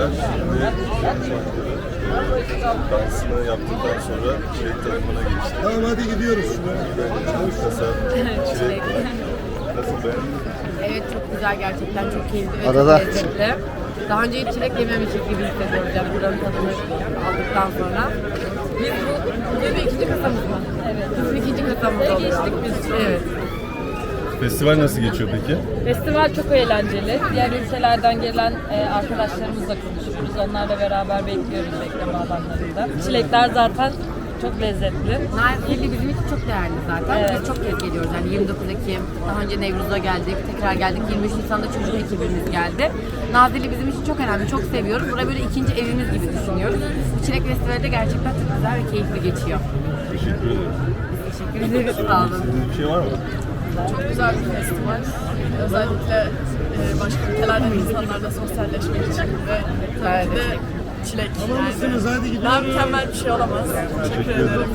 Şimdi dansını yaptıktan sonra çilek tarafına geçti. Tamam hadi gidiyoruz. Kasa çilek var. Nasıl beğendin? mi? Evet çok güzel gerçekten çok keyifli ve Arada. çok lezzetli. Daha önce hiç çilek yememiştik gibi hissediyoruz yani buranın tadını aldıktan sonra. Biz bu, bu bir ikinci kasamız mı? Evet. Bizim ikinci kasamız oluyor. geçtik biz. Evet. Festival nasıl geçiyor peki? Festival çok eğlenceli. Diğer ülkelerden gelen e, arkadaşlarımızla konuşuyoruz. Onlarla beraber bekliyoruz bekleme alanlarında. Çilekler zaten çok lezzetli. Nazilli bizim için çok değerli zaten. Evet. Biz çok kez geliyoruz. Yani 29 Ekim, daha önce Nevruz'a geldik, tekrar geldik. 23 Nisan'da çocuk ekibimiz geldi. Nazilli bizim için çok önemli, çok seviyoruz. Burayı böyle ikinci evimiz gibi düşünüyoruz. Bu Çilek Festivali de gerçekten çok güzel ve keyifli geçiyor. Teşekkür ederim. Teşekkür ederiz. Sağ olun. Sizin bir şey var mı? Çok güzel bir festival. Özellikle e, başka ülkelerden insanlarla sosyalleşmek için ve tabii ki de çilek. Tamam mısınız? Hadi gidiyoruz. Daha mükemmel bir şey olamaz. Teşekkür ederim.